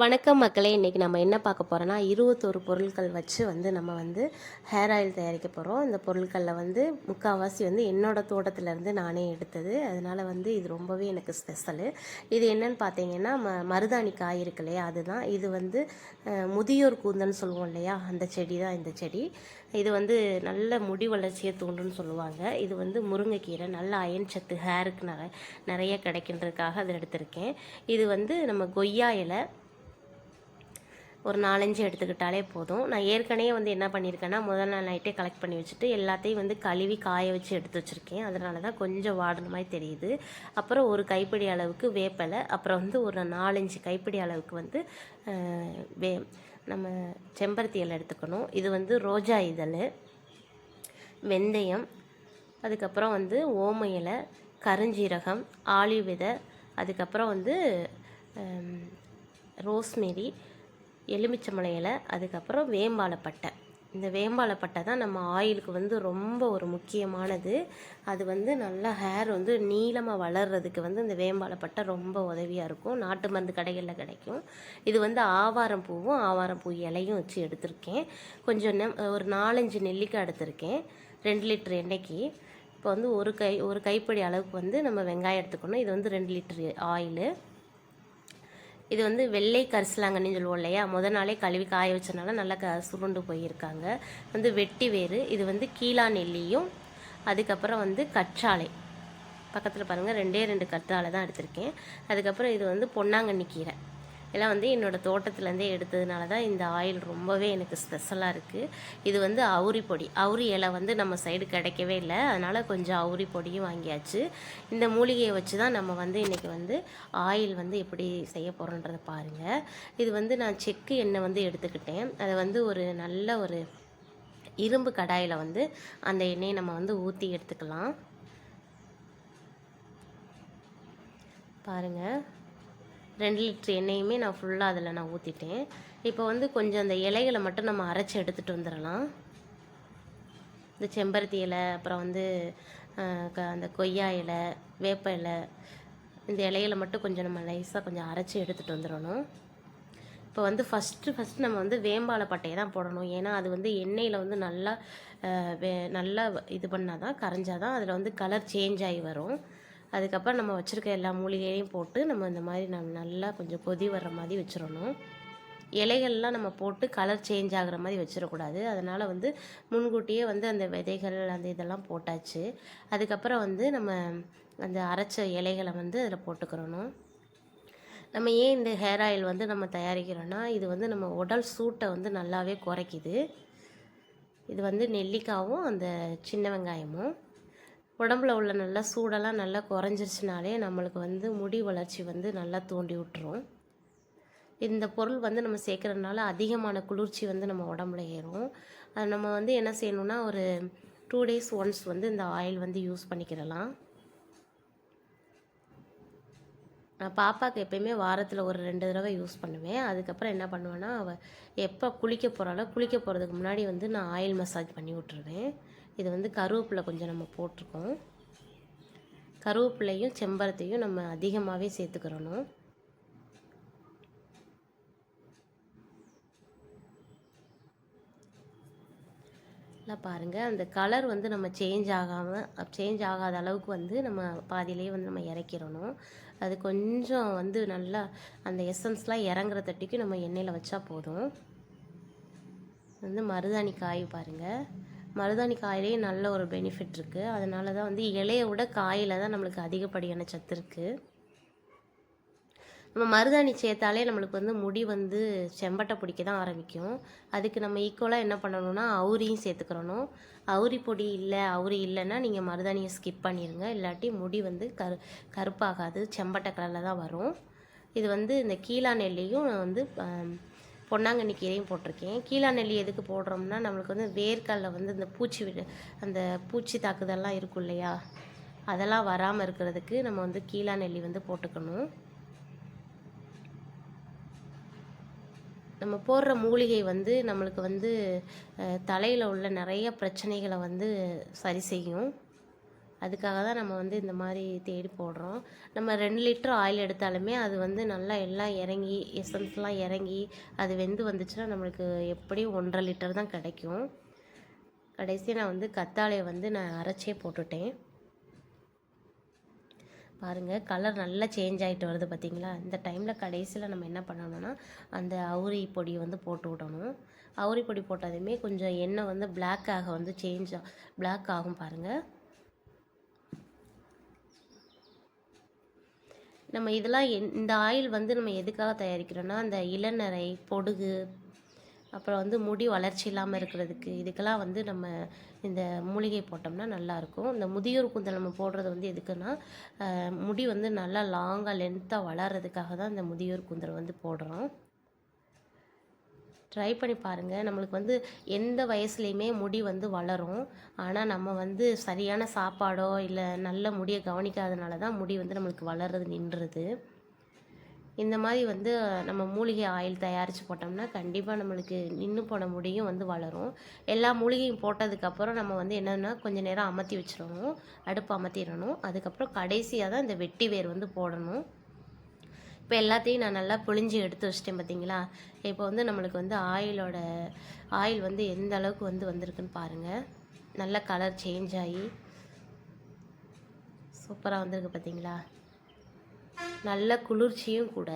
வணக்கம் மக்களே. இன்றைக்கி நம்ம என்ன பார்க்க போகிறோன்னா இருபத்தொரு பொருட்கள் வச்சு வந்து நம்ம வந்து ஹேர் ஆயில் தயாரிக்க போகிறோம் இந்த பொருட்களில் வந்து முக்கால்வாசி வந்து என்னோடய தோட்டத்திலேருந்து நானே எடுத்தது. அதனால் வந்து இது ரொம்பவே எனக்கு ஸ்பெஷலு இது என்னன்னு பார்த்தீங்கன்னா ம மருதாணி காய் இருக்கு இல்லையா? அதுதான். இது வந்து முதியோர் கூந்தல்னு சொல்லுவோம் இல்லையா? அந்த செடி தான் இந்த செடி. இது வந்து நல்ல முடி வளர்ச்சியை தூண்டுன்னு சொல்லுவாங்க. இது வந்து முருங்கைக்கீரை நல்ல அயன் சத்து ஹேருக்கு நிறைய நிறைய கிடைக்கின்றதுக்காக அதை எடுத்திருக்கேன். இது வந்து நம்ம கொய்யா இலை ஒரு நாலஞ்சு எடுத்துக்கிட்டாலே போதும். நான் ஏற்கனவே வந்து என்ன பண்ணியிருக்கேன்னா முதல் நாள் நைட்டே கலெக்ட் பண்ணி வச்சுட்டு எல்லாத்தையும் வந்து கழுவி காய வச்சு எடுத்து வச்சுருக்கேன். அதனால தான் கொஞ்சம் வாடின மாதிரி தெரியுது. அப்புறம் ஒரு கைப்பிடி அளவுக்கு வேப்பலை. அப்புறம் வந்து ஒரு நாலஞ்சு கைப்பிடி அளவுக்கு வந்து வே நம்ம செம்பருத்தி இலை எடுத்துக்கணும். இது வந்து ரோஜா இதழ் வெந்தயம் அதுக்கப்புறம் வந்து ஓம இலை கருஞ்சீரகம் ஆலிவ் விதை அதுக்கப்புறம் வந்து ரோஸ்மெரி எலுமிச்சம்பழ இலை அதுக்கப்புறம் வேம்பாலப்பட்டை. இந்த வேம்பாலப்பட்டை தான் நம்ம ஆயிலுக்கு வந்து ரொம்ப ஒரு முக்கியமானது. அது வந்து நல்லா ஹேர் வந்து நீளமாக வளர்றதுக்கு வந்து இந்த வேம்பாலப்பட்டை ரொம்ப உதவியாக இருக்கும். நாட்டு மருந்து கடைகளில் கிடைக்கும். இது வந்து ஆவாரம் பூவும் ஆவாரம் பூ இலையும் வச்சு எடுத்திருக்கேன். கொஞ்சம் நெ- ஒரு நாலஞ்சு நெல்லிக்காய் எடுத்திருக்கேன். ரெண்டு லிட்டர் எண்ணெய்க்கு. இப்போ வந்து ஒரு கை ஒரு கைப்பிடி அளவுக்கு வந்து நம்ம வெங்காயம் எடுத்துக்கணும். இது வந்து ரெண்டு லிட்டர் ஆயிலு. இது வந்து வெள்ளை கரிசலாங்கன்னு சொல்லுவோம் இல்லையா? முத நாளே கழுவி காய வச்சனால நல்லா க சுருண்டு போயிருக்காங்க. வந்து வெட்டி வேறு இது வந்து கீழா நெல்லியும் அதுக்கப்புறம் வந்து கற்றாழை. பக்கத்தில் பாருங்கள் ரெண்டே ரெண்டு கற்றாழை தான் எடுத்திருக்கேன். அதுக்கப்புறம் இது வந்து பொன்னாங்கண்ணி கீரை. எல்லாம் வந்து என்னோடய தோட்டத்துலேருந்தே எடுத்ததுனால தான் இந்த ஆயில் ரொம்பவே எனக்கு ஸ்பெஷலாக இருக்குது இது வந்து அவுரி பொடி. அவுரி இலை வந்து நம்ம சைடு கிடைக்கவே இல்லை. அதனால் கொஞ்சம் அவுரி பொடியும் வாங்கியாச்சு. இந்த மூலிகையை வச்சு தான் நம்ம வந்து இன்றைக்கி வந்து ஆயில் வந்து எப்படி செய்ய போகிறோன்றதை பாருங்கள் இது வந்து நான் செக்கு எண்ணெய் வந்து எடுத்துக்கிட்டேன். அதை வந்து ஒரு நல்ல ஒரு இரும்பு கடாயில் வந்து அந்த எண்ணெயை நம்ம வந்து ஊற்றி எடுத்துக்கலாம். பாருங்கள் ரெண்டு லிட்டர் எண்ணெயுமே நான் ஃபுல்லாக அதில் நான் ஊற்றிட்டேன் இப்போ வந்து கொஞ்சம் அந்த இலைகளை மட்டும் நம்ம அரைச்சி எடுத்துகிட்டு வந்துடலாம். இந்த செம்பருத்தி இலை அப்புறம் வந்து க- அந்த கொய்யா இலை வேப்ப இலை இந்த இலைகளை மட்டும் கொஞ்சம் நம்ம லைஸாக கொஞ்சம் அரைச்சி எடுத்துகிட்டு வந்துடணும். இப்போ வந்து ஃபஸ்ட்டு ஃபஸ்ட்டு நம்ம வந்து வேம்பாலை பட்டையை தான் போடணும். ஏன்னா அது வந்து எண்ணெயில் வந்து நல்லா வே நல்லா இது பண்ணால் தான் கரைஞ்சால் தான் அதில் வந்து கலர் சேஞ்ச் ஆகி வரும். அதுக்கப்புறம் நம்ம வச்சுருக்க எல்லா மூலிகையையும் போட்டு நம்ம இந்த மாதிரி நம்ம நல்லா கொஞ்சம் கொதி வர்ற மாதிரி வச்சிடணும். இலைகள்லாம் நம்ம போட்டு கலர் சேஞ்ச் ஆகிற மாதிரி வச்சிடக்கூடாது. அதனால் வந்து முன்கூட்டியே வந்து அந்த விதைகள் அந்த இதெல்லாம் போட்டாச்சு. அதுக்கப்புறம் வந்து நம்ம அந்த அரைச்ச இலைகளை வந்து அதில் போட்டுக்கிறணும். நம்ம ஏன் இந்த ஹேர் ஆயில் வந்து நம்ம தயாரிக்கிறோன்னா இது வந்து நம்ம உடல் சூட்டை வந்து நல்லாவே குறைக்குது. இது வந்து நெல்லிக்காவும் அந்த சின்ன வெங்காயமும். உடம்புல உள்ள நல்ல சூடெல்லாம் நல்லா குறைஞ்சிருச்சுனாலே நம்மளுக்கு வந்து முடி வளர்ச்சி வந்து நல்லா தூண்டி விட்டுரும். இந்த பொருள் வந்து நம்ம சேர்க்குறதுனால அதிகமான குளிர்ச்சி வந்து நம்ம உடம்புல ஏறும். அது நம்ம வந்து என்ன செய்யணும்னா ஒரு டூ டேஸ் ஒன்ஸ் வந்து இந்த ஆயில் வந்து யூஸ் பண்ணிக்கிடலாம். நான் பாப்பாவுக்கு எப்பயுமே வாரத்தில் ஒரு ரெண்டு தடவை யூஸ் பண்ணுவேன். அதுக்கப்புறம் என்ன பண்ணுவேன்னா அவள் எப்போ குளிக்க போகிறாளோ குளிக்க போகிறதுக்கு முன்னாடி வந்து நான் ஆயில் மசாஜ் பண்ணி விட்டுருவேன். இது வந்து கருவேப்பிலை கொஞ்சம் நம்ம போட்டிருக்கோம். கருவேப்பிலையும் செம்பருத்தையும் நம்ம அதிகமாகவே சேர்த்துக்கிறணும். இல்லை பாருங்கள் அந்த கலர் வந்து நம்ம சேஞ்ச் ஆகாமல் சேஞ்ச் ஆகாத அளவுக்கு வந்து நம்ம பாதியிலேயே வந்து நம்ம இறக்கிறணும் அது கொஞ்சம் வந்து நல்லா அந்த எசன்ஸ்லாம் இறங்குற தட்டிக்கு நம்ம எண்ணெயில் வச்சா போதும். வந்து மருதாணி காய் பாருங்கள் மருதாணி காயிலே நல்ல ஒரு பெனிஃபிட் இருக்குது அதனால தான் வந்து இலையை விட காயில் தான் நம்மளுக்கு அதிகப்படியான சத்து இருக்குது நம்ம மருதாணி சேர்த்தாலே நம்மளுக்கு வந்து முடி வந்து செம்பட்டை பிடிக்க தான் ஆரம்பிக்கும். அதுக்கு நம்ம ஈக்குவலாக என்ன பண்ணணும்னா அவுரியும் சேர்த்துக்கிறணும். அவுரி பொடி இல்லை அவுரி இல்லைன்னா நீங்கள் மருதாணியை ஸ்கிப் பண்ணிடுங்க இல்லாட்டி முடி வந்து கரு கருப்பாகாது செம்பட்டை கலரில் தான் வரும். இது வந்து இந்த கீழா நெல்லையும் வந்து பொன்னாங்கண்ணி கீரையும் போட்டிருக்கேன். கீழா நெல்லி எதுக்கு போடுறோம்னா நம்மளுக்கு வந்து வேர்க்கல்ல வந்து இந்த பூச்சி விடு அந்த பூச்சி தாக்குதல்லாம் இருக்கும் இல்லையா? அதெல்லாம் வராமல் இருக்கிறதுக்கு நம்ம வந்து கீழா நெல்லி வந்து போட்டுக்கணும். நம்ம போடுற மூலிகை வந்து நம்மளுக்கு வந்து தலையில் உள்ள நிறைய பிரச்சனைகளை வந்து சரி செய்யும். அதுக்காக தான் நம்ம வந்து இந்த மாதிரி தேடி போடுறோம். நம்ம ரெண்டு லிட்டர் ஆயில் எடுத்தாலுமே அது வந்து நல்லா எல்லாம் இறங்கி எசன்ஸ்லாம் இறங்கி அது வெந்து வந்துச்சுன்னா நம்மளுக்கு எப்படியும் ஒன்றரை லிட்டர் தான் கிடைக்கும். கடைசி நான் வந்து கத்தாழையை வந்து நான் அரைச்சே போட்டுட்டேன். பாருங்கள் கலர் நல்லா சேஞ்ச் ஆகிட்டு வருது பார்த்தீங்களா இந்த டைமில் கடைசியில் நம்ம என்ன பண்ணணும்னா அந்த அவுரி பொடி வந்து போட்டு விடணும். அவுரி பொடி போட்டதுமே கொஞ்சம் எண்ணெய் வந்து பிளாக் ஆக வந்து சேஞ்ச் பிளாக் ஆகும் பாருங்கள் நம்ம இதெல்லாம் இந்த ஆயில் வந்து நம்ம எதுக்காக தயாரிக்கிறோன்னா அந்த இளநரை பொடுகு அப்புறம் வந்து முடி வளர்ச்சி இல்லாமல் இருக்கிறதுக்கு இதுக்கெல்லாம் வந்து நம்ம இந்த மூலிகை போட்டோம்னா நல்லாயிருக்கும். இந்த முதியோர் கூந்தல் நம்ம போடுறது வந்து எதுக்குன்னா முடி வந்து நல்லா லாங்காக லென்த்தாக வளர்கிறதுக்காக தான் இந்த முதியோர் கூந்தல் வந்து போடுறோம். ட்ரை பண்ணி பாருங்கள் நம்மளுக்கு வந்து எந்த வயசுலேயுமே முடி வந்து வளரும். ஆனால் நம்ம வந்து சரியான சாப்பாடோ இல்லை நல்ல முடியை கவனிக்காதனால தான் முடி வந்து நம்மளுக்கு வளர்றது நின்றுது. இந்த மாதிரி வந்து நம்ம மூலிகை ஆயில் தயாரித்து போட்டோம்னா கண்டிப்பாக நம்மளுக்கு நின்று போன முடியும் வந்து வளரும். எல்லா மூலிகையும் போட்டதுக்கப்புறம் நம்ம வந்து என்னென்னா கொஞ்ச நேரம் அமர்த்தி வச்சிடணும். அடுப்பு அமர்த்திடணும். அதுக்கப்புறம் கடைசியாக தான் இந்த வெட்டி வேர் வந்து போடணும். இப்போ எல்லாத்தையும் நான் நல்லா புழிஞ்சு எடுத்து வச்சிட்டேன் பார்த்தீங்களா இப்போ வந்து நம்மளுக்கு வந்து ஆயிலோட ஆயில் வந்து எந்த அளவுக்கு வந்து வந்திருக்குன்னு பாருங்கள் நல்ல கலர் சேஞ்ச் ஆகி சூப்பராக வந்திருக்கு பார்த்தீங்களா நல்ல குளிர்ச்சியும் கூட.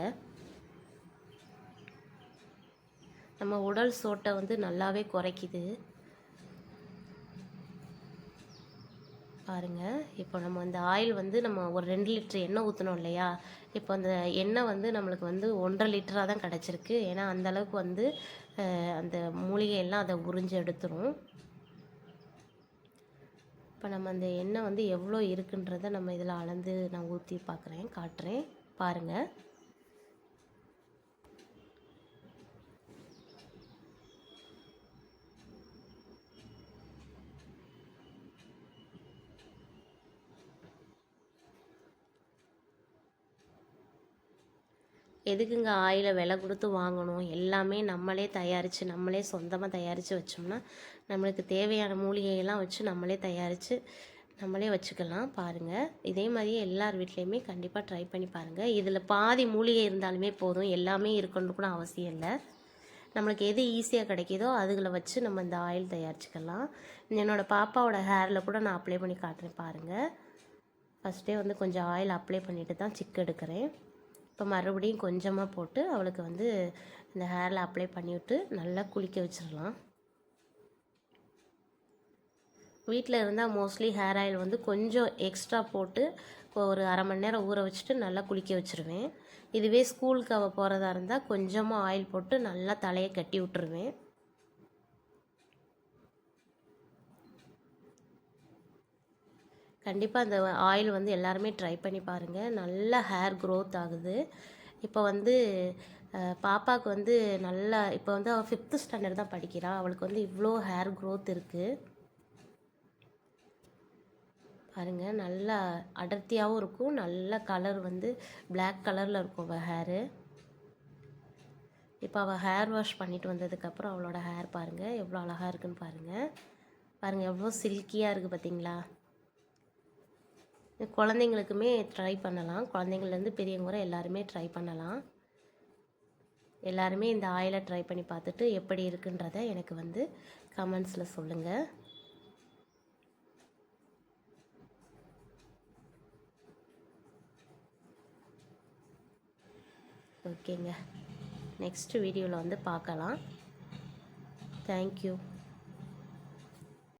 நம்ம உடல் சோட்டை வந்து நல்லாவே குறைக்குது. பாருங்க இப்போ நம்ம அந்த ஆயில் வந்து நம்ம ஒரு ரெண்டு லிட்டர் எண்ணெய் ஊற்றணும் இல்லையா? இப்போ அந்த எண்ணெய் வந்து நம்மளுக்கு வந்து ஒன்றரை லிட்டராக தான் கிடச்சிருக்கு. ஏன்னா அந்தளவுக்கு வந்து அந்த மூலிகையெல்லாம் அதை உறிஞ்சு எடுத்துரும். இப்போ நம்ம அந்த எண்ணெய் வந்து எவ்வளோ இருக்குன்றதை நம்ம இதில் அளந்து நான் ஊற்றி பார்க்குறேன் காட்டுறேன். பாருங்கள் எதுக்குங்க ஆயிலை விலை கொடுத்து வாங்கணும்? எல்லாமே நம்மளே தயாரித்து நம்மளே சொந்தமாக தயாரித்து வச்சோம்னா நம்மளுக்கு தேவையான மூலிகையெல்லாம் வச்சு நம்மளே தயாரித்து நம்மளே வச்சுக்கலாம் பாருங்கள் இதே மாதிரியே எல்லார் வீட்லேயுமே கண்டிப்பாக ட்ரை பண்ணி பாருங்கள் இதில் பாதி மூலிகை இருந்தாலுமே போதும். எல்லாமே இருக்கணும்னு கூட அவசியம் இல்லை. நம்மளுக்கு எது ஈஸியாக கிடைக்கிதோ அதுகளை வச்சு நம்ம இந்த ஆயில் தயாரிச்சுக்கலாம். என்னோடய பாப்பாவோட ஹேரில் கூட நான் அப்ளை பண்ணி காட்டுறேன் பாருங்கள் ஃபஸ்ட்டே வந்து கொஞ்சம் ஆயில் அப்ளை பண்ணிவிட்டு தான் சிக்கு எடுக்கிறேன். இப்போ மறுபடியும் கொஞ்சமாக போட்டு அவளுக்கு வந்து இந்த ஹேரில் அப்ளை பண்ணிவிட்டு நல்லா குளிக்க வச்சிடலாம். வீட்டில் இருந்தால் மோஸ்ட்லி ஹேர் ஆயில் வந்து கொஞ்சம் எக்ஸ்ட்ரா போட்டு ஒரு அரை மணி நேரம் ஊற வச்சுட்டு நல்லா குளிக்க வச்சுருவேன். இதுவே ஸ்கூலுக்கு அவள் போகிறதா இருந்தால் கொஞ்சமாக ஆயில் போட்டு நல்லா தலையை கட்டி விட்டுருவேன். கண்டிப்பாக அந்த ஆயில் வந்து எல்லாருமே ட்ரை பண்ணி பாருங்கள் நல்ல ஹேர் க்ரோத் ஆகுது. இப்போ வந்து பாப்பாவுக்கு வந்து நல்லா இப்போ வந்து அவள் ஃபிஃப்த்து ஸ்டாண்டர்ட் தான் படிக்கிறா. அவளுக்கு வந்து இவ்வளோ ஹேர் க்ரோத் இருக்குது பாருங்கள் நல்லா அடர்த்தியாகவும் இருக்கும். நல்ல கலர் வந்து பிளாக் கலரில் இருக்கும் அவள் ஹேரு இப்போ அவள் ஹேர் வாஷ் பண்ணிட்டு வந்ததுக்கப்புறம் அவளோட ஹேர் பாருங்கள் எவ்வளோ அழகாக இருக்குன்னு பாருங்கள் பாருங்கள் எவ்வளோ சில்கியாக இருக்குது பார்த்தீங்களா இது குழந்தைங்களுக்குமே ட்ரை பண்ணலாம். குழந்தைங்கள்லேருந்து பெரியவங்க வரை எல்லாருமே ட்ரை பண்ணலாம். எல்லாருமே இந்த ஆயிலை ட்ரை பண்ணி பார்த்துட்டு எப்படி இருக்குன்றத எனக்கு வந்து கமெண்ட்ஸில் சொல்லுங்கள் ஓகேங்க நெக்ஸ்ட் வீடியோவில் வந்து பார்க்கலாம். தேங்க்யூ